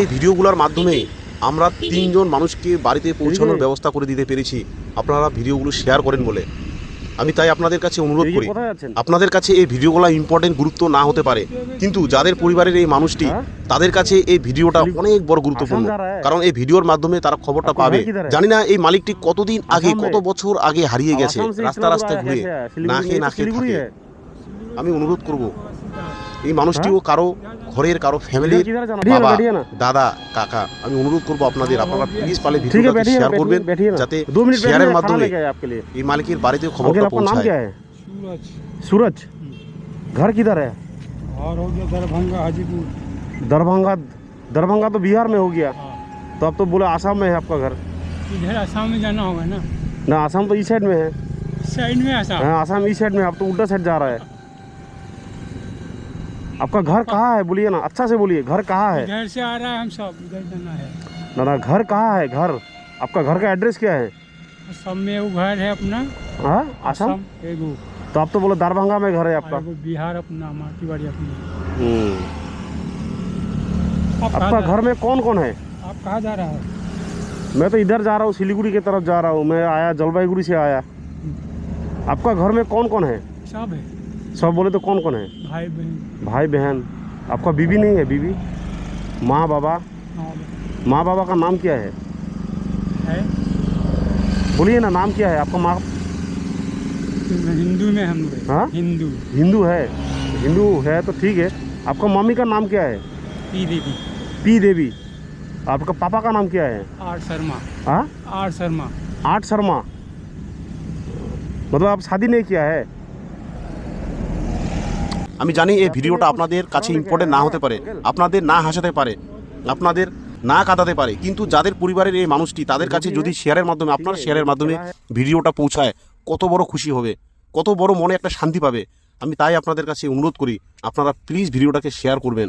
এই ভিডিওগুলোর মাধ্যমে আমরা তিনজন মানুষকে বাড়িতে পৌঁছানোর ব্যবস্থা করে দিতে পেরেছি। আপনারা ভিডিওগুলো শেয়ার করেন বলে। আমি তাই আপনাদের কাছে অনুরোধ করি আপনাদের কাছে এই ভিডিওগুলো ইম্পর্টেন্ট গুরুত্ব না হতে পারে। কিন্তু যাদের পরিবারের এই মানুষটি তাদের কাছে এই ভিডিওটা অনেক বড় গুরুত্বপূর্ণ। কারণ এই ভিডিওর মাধ্যমে তারা খবরটা পাবে। জানি না এই মালিকটি কতদিন আগে কত বছর আগে হারিয়ে গেছে। রাস্তা রাস্তা ঘুরে না খেয়ে না খেয়ে আমি অনুরোধ করব এই মানুষটিও কারও ঘরের কারো इधर ফ্যামিলির किधर जाना बैठिए ना, বাবা बैठिए ना দাদা কাকা আমি অনুরোধ করব আপনাদের আপনারা প্লিজ পালে ठीक है ভিডিওটা बैठिए ना শেয়ার করবেন बैठिए बैठिए ना যাতে दो मिनट শেয়ারের बैठिए खाना মাধ্যমে लेके आए आपके लिए এই মালিকের বাড়িতে अंकल খবরটা आपका नाम পৌঁছায় क्या है सूरज सूरज घर किधर है और हो गया दरभंगा हाजीपुर दरभंगा दरभंगा तो बिहार में हो गया हाँ तो अब तो बोले आसाम में है आपका घर इधर आसाम में जाना होगा ना ना आसाम तो इस साइड में है साइड में आसाम हाँ आसाम इस साइड में है, अब तो उल्टा साइड जा रहा है आपका घर कहाँ है? बोलिए ना अच्छा से बोलिए घर कहाँ है? घर से आ रहा है हम सब इधर जाना है। ना घर कहाँ है? घर। आपका घर का एड्रेस क्या है? सब में एगो घर है अपना। हाँ आसाम? एगो। तो आप तो बोले दरभंगा में घर है आपका। बिहार अपना माटीबाड़ी अपना। हम्म। आप आपका घर में कौन कौन है? आप कहाँ जा रहा है? मैं तो इधर जा रहा हूँ सिलीगुड़ी की तरफ़ जा रहा हूँ। मैं आया जलपाईगुड़ी से आया। आपका घर में कौन कौन है? सब है। सब बोले तो कौन कौन है? भाई बहन। भाई बहन। आपका बीवी नहीं है बीवी? माँ बाबा? माँ बाबा। का नाम क्या है? है? बोलिए ना नाम क्या है आपका माँ? हिंदू में हम हाँ? हिंदू। हिंदू है। हिंदू है तो ठीक है। आपका मम्मी का नाम क्या है? पी देवी। पी देवी। आपका पापा का नाम क्या है? आर शर्मा। हाँ? आर शर्मा। आठ शर्मा। मतलब आप शादी नहीं किया है? আমি জানি এই ভিডিওটা আপনাদের কাছে ইম্পর্টেন্ট না হতে পারে, আপনাদের না হাসাতে পারে, আপনাদের না কাঁদাতে পারে, কিন্তু যাদের পরিবারের এই মানুষটি, তাদের কাছে যদি শেয়ারের মাধ্যমে, আপনার শেয়ারের মাধ্যমে ভিডিওটা পৌঁছায়, কত বড় খুশি হবে, কত বড় মনে একটা শান্তি পাবে। আমি তাই আপনাদের কাছে অনুরোধ করি, আপনারা প্লিজ ভিডিওটাকে শেয়ার করবেন।